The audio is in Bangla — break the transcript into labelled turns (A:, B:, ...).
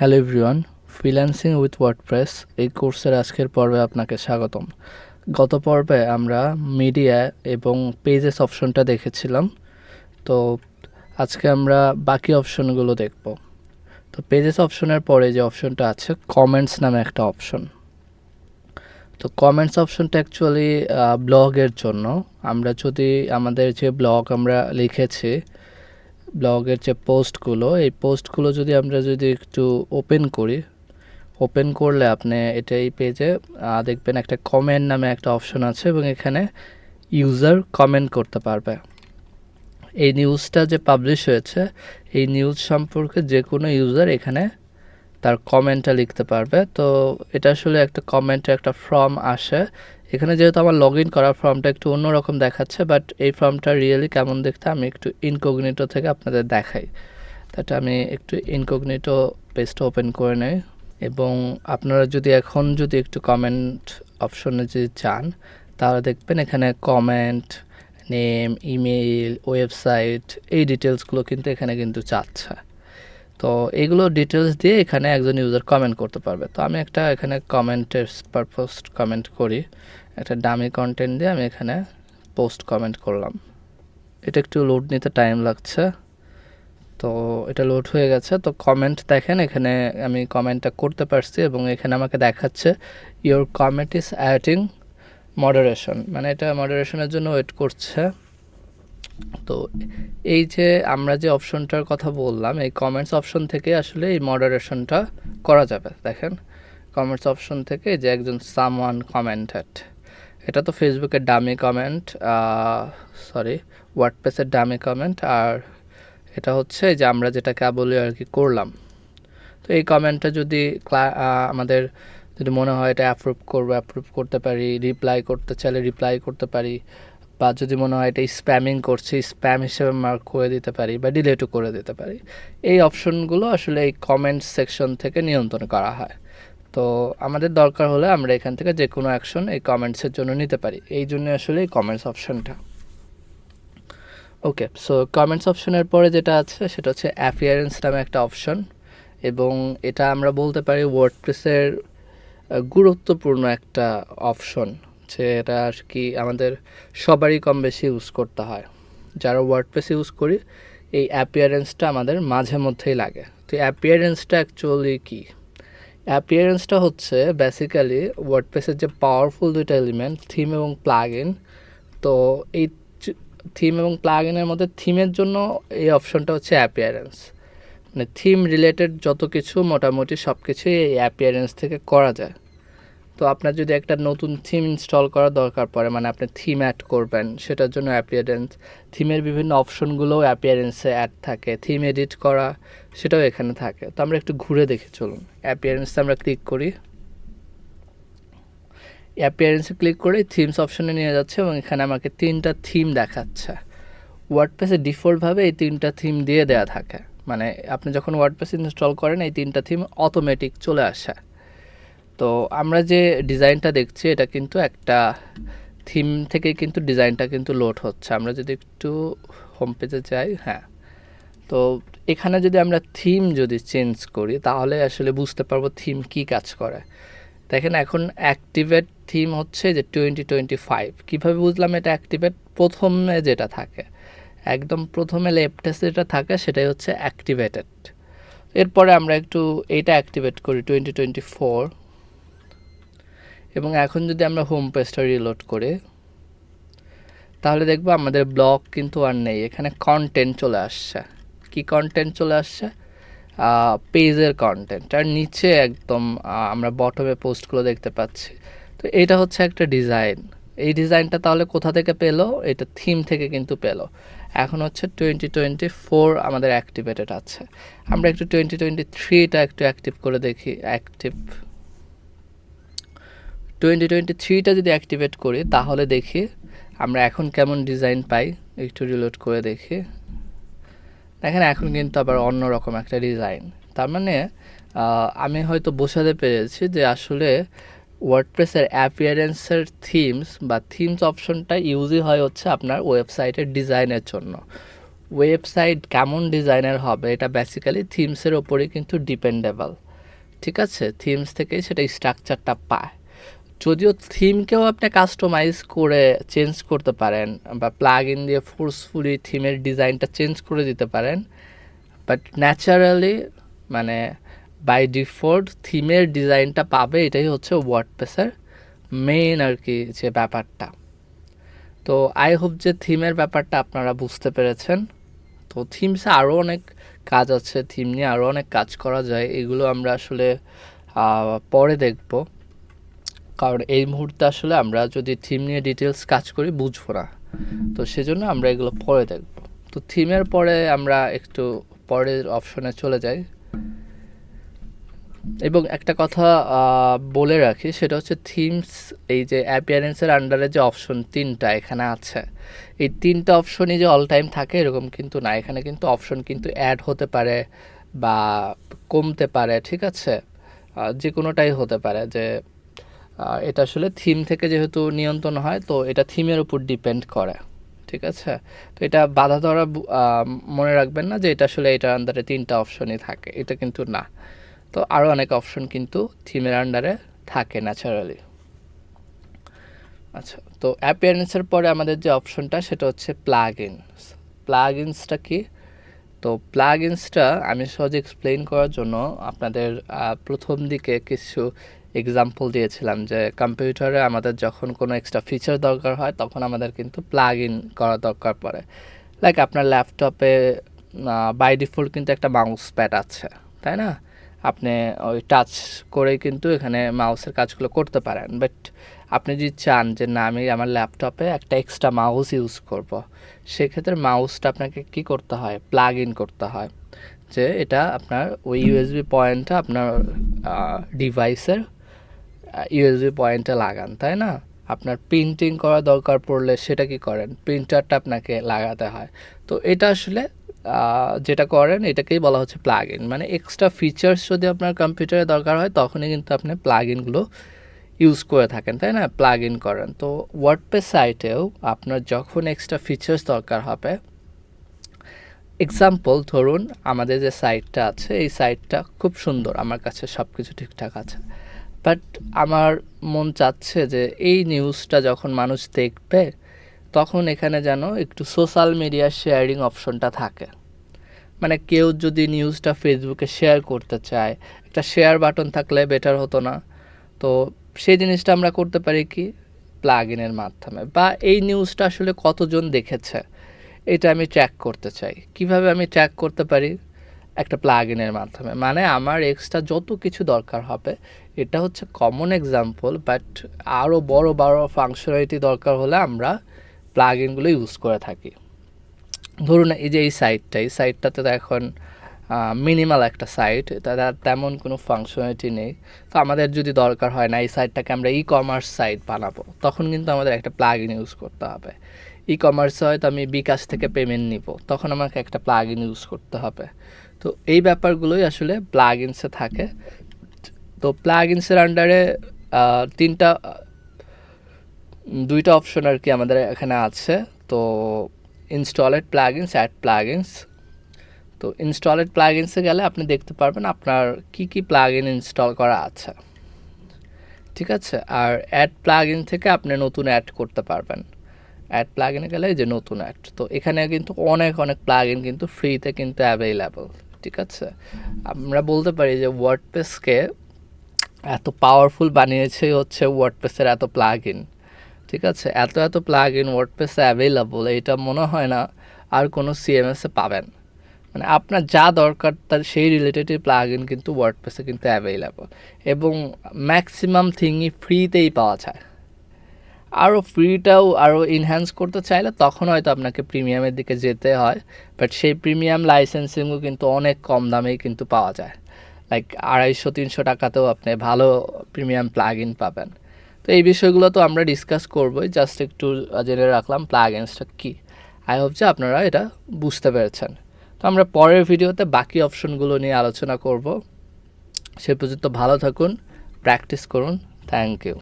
A: Hello everyone, freelancing with WordPress, এই কোর্সের আজকের পর্বে আপনাকে স্বাগতম। গত পর্বে আমরা মিডিয়া এবং পেজেস অপশনটা দেখেছিলাম, তো আজকে আমরা বাকি অপশনগুলো দেখব। তো পেজেস অপশনের পরে যে অপশনটা আছে, কমেন্টস নামে একটা অপশন। তো কমেন্টস অপশনটা অ্যাকচুয়ালি ব্লগের জন্য। আমরা যদি আমাদের যে ব্লগ আমরা লিখেছি ব্লগের যে পোস্টগুলো, এই পোস্টগুলো যদি আমরা যদি একটু ওপেন করি, ওপেন করলে আপনি এটা এই পেজে দেখবেন একটা কমেন্ট নামে একটা অপশন আছে এবং এখানে ইউজার কমেন্ট করতে পারবে। এই নিউজটা যে পাবলিশ হয়েছে, এই নিউজ সম্পর্কে যে কোনো ইউজার এখানে তার কমেন্টটা লিখতে পারবে। তো এটা আসলে একটা কমেন্টের একটা ফর্ম আসে এখানে যেহেতু আমার লগ ইন করার ফর্মটা একটু অন্যরকম দেখাচ্ছে বাট এই ফর্মটা রিয়েলি কেমন দেখতে আমি একটু ইনকগনিটো থেকে আপনাদের দেখাই। তাটা আমি একটু ইনকগনিটো পেজটা ওপেন করে নেই। এবং আপনারা যদি এখন যদি একটু কমেন্ট অপশনে যদি চান তাহলে দেখবেন এখানে কমেন্ট নেম ইমেইল ওয়েবসাইট এই ডিটেলসগুলো কিন্তু এখানে কিন্তু চাচ্ছে তো এইগুলো ডিটেলস দিয়ে এখানে একজন ইউজার কমেন্ট করতে পারবে। তো আমি একটা এখানে কমেন্টের পারপোজ কমেন্ট করি। একটা ডামি কন্টেন্ট দিয়ে আমি এখানে পোস্ট কমেন্ট করলাম। এটা একটু লোড নিতে টাইম লাগছে। তো এটা লোড হয়ে গেছে। তো কমেন্ট দেখেন, এখানে আমি কমেন্টটা করতে পারছি এবং এখানে আমাকে দেখাচ্ছে your comment is awaiting moderation মানে এটা মডারেশনের জন্য ওয়েট করছে। তো এই যে আমরা যে অপশনটার কথা বললাম, এই কমেন্টস অপশন থেকে আসলে এই মডারেশনটা করা যাবে। দেখেন কমেন্টস অপশন থেকে যে একজন সামওয়ান কমেন্টেড এটা তো ফেসবুকের ডামি কমেন্ট সরি ওয়ার্ডপ্রেসের ডামি কমেন্ট আর এটা হচ্ছে যে আমরা যেটা কেবলই আর কি করলাম। তো এই কমেন্টটা যদি আমাদের যদি মনে হয় এটা অ্যাপ্রুভ করব অ্যাপ্রুভ করতে পারি রিপ্লাই করতে চাইলে রিপ্লাই করতে পারি বা যদি মনে হয় এটা স্প্যামিং করছি স্প্যাম হিসেবে মার্ক করে দিতে পারি বা ডিলেটও করে দিতে পারি, এই অপশনগুলো আসলে এই কমেন্ট সেকশন থেকে নিয়ন্ত্রণ করা হয়। তো আমাদের দরকার হলে আমরা এখান থেকে যে কোনো অ্যাকশন এই কমেন্টসের জন্য নিতে পারি। এই জন্য আসলে এই কমেন্টস অপশনটা ওকে সো কমেন্টস অপশনের পরে যেটা আছে, সেটা হচ্ছে অ্যাপিয়ারেন্স নামে একটা অপশন এবং এটা আমরা বলতে পারি ওয়ার্ডপ্রেসের গুরুত্বপূর্ণ একটা অপশন যে এটা আর কি আমাদের সবারই কম বেশি ইউজ করতে হয়। যারা ওয়ার্ডপ্রেস ইউজ করি, এই অ্যাপিয়ারেন্সটা আমাদের মাঝে মধ্যেই লাগে। তো অ্যাপিয়ারেন্সটা অ্যাকচুয়ালি কী? অ্যাপিয়ারেন্সটা হচ্ছে বেসিক্যালি ওয়ার্ডপ্রেসের যে পাওয়ারফুল দুইটা এলিমেন্ট থিম এবং প্লাগ ইন তো এই থিম এবং প্লাগ ইনের মধ্যে থিমের জন্য এই অপশনটা হচ্ছে অ্যাপিয়ারেন্স মানে থিম রিলেটেড যত কিছু মোটামুটি সব কিছুই এই অ্যাপিয়ারেন্স থেকে করা যায়। তো আপনার যদি একটা নতুন থিম ইনস্টল করার দরকার পড়ে মানে আপনি থিম অ্যাড করবেন, সেটার জন্য অ্যাপিয়ারেন্স থিমের বিভিন্ন অপশনগুলোও অ্যাপিয়ারেন্সে অ্যাড থাকে থিম এডিট করা, সেটাও এখানে থাকে। তো আমরা একটু ঘুরে দেখে, চলুন। অ্যাপিয়ারেন্সে আমরা ক্লিক করি। অ্যাপিয়ারেন্সে ক্লিক করে থিমস অপশনে নিয়ে যাচ্ছে এবং এখানে আমাকে তিনটা থিম দেখাচ্ছে। ওয়ার্ডপ্রেসে ডিফল্টভাবে এই তিনটা থিম দিয়ে দেওয়া থাকে। মানে আপনি যখন ওয়ার্ডপ্রেস ইনস্টল করেন, এই তিনটা থিম অটোমেটিক চলে আসে। তো আমরা যে ডিজাইনটা দেখছি, এটা কিন্তু একটা থিম থেকে কিন্তু ডিজাইনটা কিন্তু লোড হচ্ছে। আমরা যদি একটু হোম পেজে যাই হ্যাঁ। তো এখানে যদি আমরা থিম যদি চেঞ্জ করি, তাহলে আসলে বুঝতে পারব থিম কি কাজ করে। দেখেন এখন অ্যাক্টিভেট থিম হচ্ছে যে টোয়েন্টি টোয়েন্টি ফাইভ। কীভাবে বুঝলাম এটা অ্যাক্টিভেট? প্রথমে যেটা থাকে, একদম প্রথমে লেফটে যেটা থাকে, সেটাই হচ্ছে অ্যাক্টিভেটেড। এরপরে আমরা একটু এইটা অ্যাক্টিভেট করি টোয়েন্টি টোয়েন্টি ফোর। এবং এখন যদি আমরা হোম পেজটা রিলোড করি, তাহলে দেখব আমাদের ব্লগ কিন্তু আর নেই। এখানে কন্টেন্ট চলে আসছে। কি কন্টেন্ট চলে আসছে? পেজের কন্টেন্ট আর নিচে একদম আমরা বটমে পোস্টগুলো দেখতে পাচ্ছি। তো এটা হচ্ছে একটা ডিজাইন এই ডিজাইনটা তাহলে কোথা থেকে পেল? এটা থিম থেকে কিন্তু পেল। এখন হচ্ছে টোয়েন্টি টোয়েন্টি ফোর আমাদের অ্যাক্টিভেটেড আছে। আমরা একটু টোয়েন্টি টোয়েন্টি থ্রিটা একটু অ্যাক্টিভ করে দেখি। অ্যাক্টিভ টোয়েন্টি টোয়েন্টি থ্রিটা যদি অ্যাক্টিভেট করি, তাহলে দেখি আমরা এখন কেমন ডিজাইন পাই, একটু রিলোড করে দেখি। দেখেন, এখন কিন্তু আবার অন্য রকম একটা ডিজাইন তার মানে আমি হয়তো বোঝাতে পেরেছি যে আসলে ওয়ার্ডপ্রেসের অ্যাপিয়ারেন্সের থিমস বা থিমস অপশনটা ইউজই হয় হচ্ছে আপনার ওয়েবসাইটের ডিজাইনের জন্য। ওয়েবসাইট কেমন ডিজাইনের হবে, এটা বেসিক্যালি থিমসের ওপরেই কিন্তু ডিপেন্ডেবল ঠিক আছে? থিমস থেকেই সেটা স্ট্রাকচারটা পায়। যদিও থিমকেও আপনি কাস্টমাইজ করে চেঞ্জ করতে পারেন বা প্লাগ ইন দিয়ে ফোর্সফুলি থিমের ডিজাইনটা চেঞ্জ করে দিতে পারেন। বাট ন্যাচারালি মানে বাই ডিফল্ট থিমের ডিজাইনটা পাবে, এটাই হচ্ছে ওয়ার্ড ওয়ার্ডপ্রেসের মেইন আর কি যে ব্যাপারটা। তো আই হোপ যে থিমের ব্যাপারটা আপনারা বুঝতে পেরেছেন। তো থিমসে আরও অনেক কাজ আছে, থিম নিয়ে আরও অনেক কাজ করা যায়, এগুলো আমরা আসলে পরে দেখব। কারণ এই মুহূর্তে আসলে আমরা যদি থিম নিয়ে ডিটেলস কাজ করি, বুঝব না। তো সেজন্য আমরা এগুলো পরে দেখব। তো থিমের পরে আমরা একটু পরের অপশনে চলে যাই। এবং একটা কথা বলে রাখি, সেটা হচ্ছে থিমস এই যে অ্যাপিয়ারেন্সের আন্ডারে যে অপশন তিনটা এখানে আছে, এই তিনটা অপশনই যে অল টাইম থাকে, এরকম কিন্তু না। এখানে কিন্তু অপশন কিন্তু অ্যাড হতে পারে বা কমতে পারে, ঠিক আছে? যে কোনোটাই হতে পারে যে এটা আসলে থিম থেকে যেহেতু নিয়ন্ত্রণ হয়, তো এটা থিমের উপর ডিপেন্ড করে, ঠিক আছে? তো এটা বাধা ধরা মনে রাখবেন না যে এটা আসলে এটার আন্ডারে তিনটা অপশনই থাকে, এটা কিন্তু না। তো আরও অনেক অপশন কিন্তু থিমের আন্ডারে থাকে ন্যাচারালি আচ্ছা তো অ্যাপিয়ারেন্সের পরে আমাদের যে অপশনটা সেটা হচ্ছে প্লাগ ইনস প্লাগ ইনসটা কি? তো প্লাগ ইনসটা আমি সহজে এক্সপ্লেইন করার জন্য আপনাদের প্রথম দিকে কিছু এক্সাম্পল দিয়েছিলাম যে কম্পিউটারে আমাদের যখন কোনো এক্সট্রা ফিচার দরকার হয় তখন আমাদের কিন্তু প্লাগ ইন করা দরকার পড়ে। লাইক আপনার ল্যাপটপে বাই ডিফল্ট কিন্তু একটা মাউস প্যাড আছে তাই না? আপনি ওই টাচ করেই কিন্তু এখানে মাউসের কাজগুলো করতে পারেন। বাট আপনি যদি চান যে না আমি আমার ল্যাপটপে একটা এক্সট্রা মাউস ইউজ করব সেক্ষেত্রে মাউসটা আপনাকে কি করতে হয়? প্লাগ ইন করতে হয়। যে এটা আপনার ওই ইউএসবি পয়েন্টটা আপনার ডিভাইসের ইউএসবি পয়েন্টে লাগান, তাই না? আপনার প্রিন্টিং করা দরকার পড়লে সেটা কি করেন? প্রিন্টারটা আপনাকে লাগাতে হয়। তো এটা আসলে যেটা করেন, এটাকেই বলা হচ্ছে প্লাগ ইন মানে এক্সট্রা ফিচার্স যদি আপনার কম্পিউটারে দরকার হয়, তখনই কিন্তু আপনি প্লাগ ইনগুলো ইউজ করে থাকেন, তাই না? প্লাগ ইন করেন। তো ওয়ার্ডপেস সাইটেও আপনার যখন এক্সট্রা ফিচার্স দরকার হবে এক্সাম্পল ধরুন আমাদের যে সাইটটা আছে, এই সাইটটা খুব সুন্দর, আমার কাছে সব কিছু ঠিকঠাক আছে। বাট আমার মন চাচ্ছে যে এই নিউজটা যখন মানুষ দেখবে, তখন এখানে যেন একটু সোশ্যাল মিডিয়া শেয়ারিং অপশনটা থাকে। মানে কেউ যদি নিউজটা ফেসবুকে শেয়ার করতে চায়, একটা শেয়ার বাটন থাকলে বেটার হতো না। তো সেই জিনিসটা আমরা করতে পারি কি? প্লাগ ইনের মাধ্যমে। বা এই নিউজটা আসলে কতজন দেখেছে, এটা আমি ট্র্যাক করতে চাই। কীভাবে আমি ট্র্যাক করতে পারি? একটা প্লাগ ইনের মাধ্যমে। মানে আমার এক্সট্রা যত কিছু দরকার হবে এটা হচ্ছে কমন এক্সাম্পল বাট আরও বড় বড় ফাংশনালিটি দরকার হলে আমরা প্লাগ ইনগুলো ইউজ করে থাকি। ধরুন এই যে এই সাইটটা এই সাইটটাতে তো এখন মিনিমাল একটা সাইট তার তেমন কোনো ফাংশনালিটি নেই। তো আমাদের যদি দরকার হয় না, এই সাইটটাকে আমরা ই কমার্স সাইট বানাবো, তখন কিন্তু আমাদের একটা প্লাগ ইন ইউজ করতে হবে। ই কমার্সে হয়তো আমি বিকাশ থেকে পেমেন্ট নিব, তখন আমাকে একটা প্লাগ ইন ইউজ করতে হবে। তো এই ব্যাপারগুলোই আসলে প্লাগ ইনসে থাকে। তো প্লাগ ইনসের আন্ডারে তিনটা, দুইটা অপশন আর কি আমাদের এখানে আছে। তো ইনস্টলেড প্লাগইনস অ্যাড প্লাগইনস তো ইনস্টলেড প্লাগইনসে গেলে আপনি দেখতে পারবেন আপনার কি কি প্লাগইন ইনস্টল করা আছে। ঠিক আছে? আর অ্যাড প্লাগইন থেকে আপনি নতুন অ্যাড করতে পারবেন। অ্যাড প্লাগইনে গেলে এই যে নতুন অ্যাড তো এখানে কিন্তু অনেক অনেক প্লাগইন কিন্তু ফ্রিতে কিন্তু অ্যাভেলেবল ঠিক আছে? আমরা বলতে পারি যে ওয়ার্ডপ্রেসকে এত পাওয়ারফুল বানিয়েছে হচ্ছে ওয়ার্ডপ্রেসের এত প্লাগ ইন ঠিক আছে? এত এত প্লাগ ইন ওয়ার্ডপ্রেসে অ্যাভেলেবল এটা মনে হয় না আর কোনো সিএমএসে পাবেন। মানে আপনার যা দরকার তার, সেই রিলেটেড প্লাগ ইন কিন্তু ওয়ার্ডপ্রেসে কিন্তু অ্যাভেলেবল এবং ম্যাক্সিমাম থিংই ফ্রিতেই পাওয়া যায়। আরও ফ্রিটাও আরও ইনহ্যান্স করতে চাইলে তখন হয়তো আপনাকে প্রিমিয়ামের দিকে যেতে হয় বাট সেই প্রিমিয়াম লাইসেন্সিংও কিন্তু অনেক কম দামেই কিন্তু পাওয়া যায়। লাইক আড়াইশো, তিনশো টাকাতেও আপনি ভালো প্রিমিয়াম প্লাগ ইন পাবেন। তো এই বিষয়গুলো তো আমরা ডিসকাস করবোই। জাস্ট একটু জেনে রাখলাম প্লাগ ইনসটা কী। আই হোপ যে আপনারা এটা বুঝতে পেরেছেন। তো আমরা পরের ভিডিওতে বাকি অপশনগুলো নিয়ে আলোচনা করব। সে পর্যন্ত ভালো থাকুন প্র্যাকটিস করুন। Thank you